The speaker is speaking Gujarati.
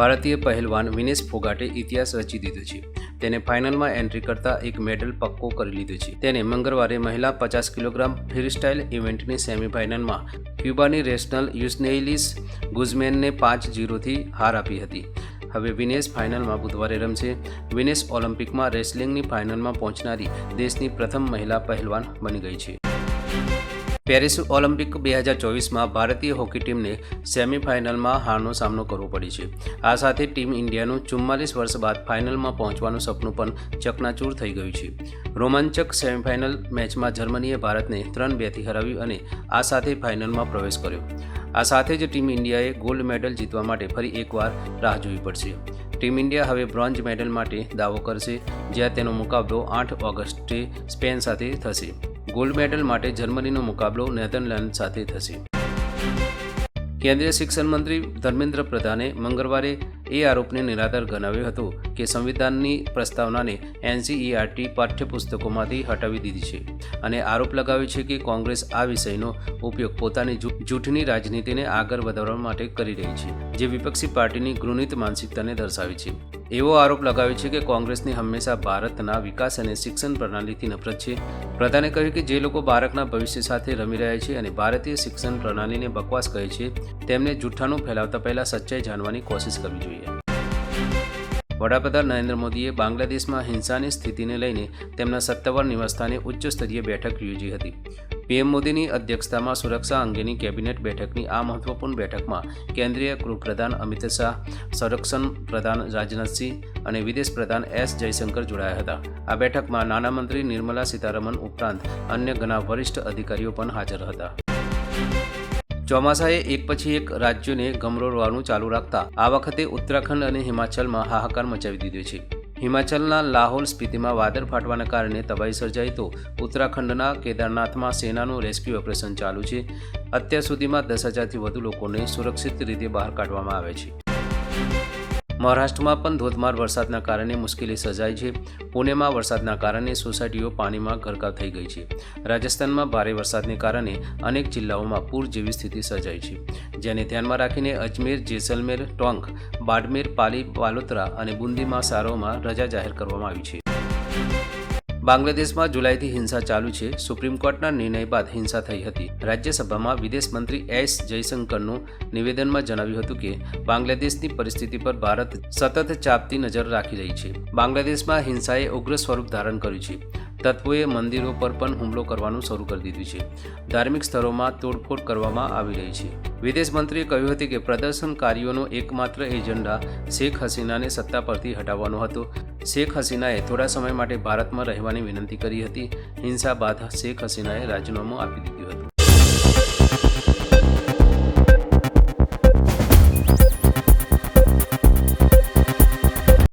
ભારતીય પહેલવાન વિનેશ ફોગાટે ઇતિહાસ રચી દીધો છે. તેને ફાઇનલમાં એન્ટ્રી કરતા એક મેડલ પક્કો કરી લીધો છે. તેને મંગળવારે મહિલા પચાસ કિલોગ્રામ ફ્રીસ્ટાઇલ ઇવેન્ટની સેમિફાઇનલમાં ક્યુબાની રેશનલ યુસ્નેઇલિસ ગુઝમેનને પાંચ જીરોથી હાર આપી હતી. હવે વિનેશ ફાઇનલમાં બુધવારે રમશે. વિનેશ ઓલિમ્પિકમાં રેસલિંગની ફાઇનલમાં પહોંચનારી દેશની પ્રથમ મહિલા પહેલવાન બની ગઈ છે. પેરિસ ઓલિમ્પિક બે હજાર ચોવીસમાં ભારતીય હોકી ટીમને સેમીફાઇનલમાં હારનો સામનો કરવો પડી છે. આ સાથે ટીમ ઇન્ડિયાનું ચુમ્માલીસ વર્ષ બાદ ફાઇનલમાં પહોંચવાનું સપનું પણ ચકનાચૂર થઈ ગયું છે. રોમાંચક સેમીફાઇનલ મેચમાં જર્મનીએ ભારતને ત્રણ બેથી હરાવ્યું અને આ સાથે ફાઇનલમાં પ્રવેશ કર્યો. આ સાથે જ ટીમ ઇન્ડિયાએ ગોલ્ડ મેડલ જીતવા માટે ફરી એકવાર રાહ જોવી પડશે. ટીમ ઇન્ડિયા હવે બ્રોન્ઝ મેડલ માટે દાવો કરશે, જ્યાં તેનો મુકાબલો આઠ ઓગસ્ટે સ્પેન સાથે થશે. ગોલ્ડ મેડલ માટે જર્મનીનો મુકાબલો નેધરલેન્ડ સાથે થશે. કેન્દ્રીય શિક્ષણ મંત્રી ધર્મેન્દ્ર પ્રધાને મંગળવારે એ આરોપને નિરાધાર ગણાવ્યો હતો કે સંવિધાનની પ્રસ્તાવનાને એનસીઈઆરટી પાઠ્યપુસ્તકોમાંથી હટાવી દીધી છે અને આરોપ લગાવ્યો છે કે કોંગ્રેસ આ વિષયનો ઉપયોગ પોતાની જૂઠની રાજનીતિને આગળ વધારવા માટે કરી રહી છે, જે વિપક્ષી પાર્ટીની ઘૃણિત માનસિકતાને દર્શાવે છે. એવો આરોપ લગાવ્યો છે કે કોંગ્રેસની હંમેશા ભારતના વિકાસ અને શિક્ષણ પ્રણાલીથી નફરત છે. પ્રધાને કહ્યું કે જે લોકો બાળકના ભવિષ્ય સાથે રમી રહ્યા છે અને ભારતીય શિક્ષણ પ્રણાલીને બકવાસ કહે છે, તેમને જૂઠાનું ફેલાવતા પહેલા સચ્ચાઈ જાણવાની કોશિશ કરવી જોઈએ. વડાપ્રધાન નરેન્દ્ર મોદીએ બાંગ્લાદેશમાં હિંસાની સ્થિતિને લઈને તેમના સત્તાવાર નિવાસસ્થાને ઉચ્ચ સ્તરીય બેઠક યોજી હતી. પીએમ મોદીની અધ્યક્ષતામાં સુરક્ષા અંગેની કેબિનેટ બેઠકની આ મહત્વપૂર્ણ બેઠકમાં કેન્દ્રીય ગૃહપ્રધાન અમિત શાહ, સંરક્ષણ પ્રધાન રાજનાથસિંહ અને વિદેશ પ્રધાન એસ જયશંકર જોડાયા હતા. આ બેઠકમાં નાણામંત્રી નિર્મલા સીતારમણ ઉપરાંત અન્ય ઘણા વરિષ્ઠ અધિકારીઓ પણ હાજર હતા. ચોમાસાએ એક પછી એક રાજ્યોને ગમરોળવાનું ચાલુ રાખતા આ વખતે ઉત્તરાખંડ અને હિમાચલમાં હાહાકાર મચાવી દીધો છે. હિમાચલના લાહોલ સ્પીતિમાં વાદળ ફાટવાના કારણે તબાહી સર્જાઈ તો ઉત્તરાખંડના કેદારનાથમાં સેનાનું રેસ્ક્યુ ઓપરેશન ચાલુ છે. અત્યાર સુધીમાં દસ હજારથી વધુ લોકોને સુરક્ષિત રીતે બહાર કાઢવામાં આવે છે. મહારાષ્ટ્રમાં પણ ધોધમાર વરસાદના કારણે મુશ્કેલી સર્જાઈ છે. પુણેમાં વરસાદના કારણે સોસાયટીઓ પાણીમાં ગરકાવ થઈ ગઈ છે. રાજસ્થાનમાં ભારે વરસાદને કારણે અનેક જિલ્લાઓમાં પૂર જેવી સ્થિતિ સર્જાઈ છે. જેને ધ્યાનમાં રાખીને અજમેર, જેસલમેર, ટોંક, બાડમેર, પાલી બાલોતરા અને બુંદીમાં સારોમાં રજા જાહેર કરવામાં આવી છે. બાંગ્લાદેશમાં જુલાઈથી હિંસા ચાલુ છે. સુપ્રીમ કોર્ટના નિર્ણય બાદ હિંસા થઈ હતી. રાજ્યસભામાં વિદેશ મંત્રી એસ. જયશંકરનું નિવેદનમાં જણાવ્યું હતું કે, બાંગ્લાદેશની પરિસ્થિતિ પર ભારત સતત ચાપતી નજર રાખી રહી છે. બાંગ્લાદેશમાં હિંસાએ ઉગ્ર સ્વરૂપ ધારણ કર્યું છે. તત્વોએ મંદિરો પર પણ હુમલો કરવાનું શરૂ કરી દીધું છે. ધાર્મિક સ્થળોમાં તોડફોડ કરવામાં આવી રહી છે. વિદેશ મંત્રીએ કહ્યું હતું કે પ્રદર્શનકારીઓનો એકમાત્ર એજન્ડા શેખ હસીનાને સત્તા પરથી હટાવવાનો હતો. શેખ હસીનાએ થોડા સમય માટે ભારતમાં રહેવાની વિનંતી કરી હતી. હિંસા બાદ શેખ હસીનાએ રાજીનામું આપી દીધું હતું.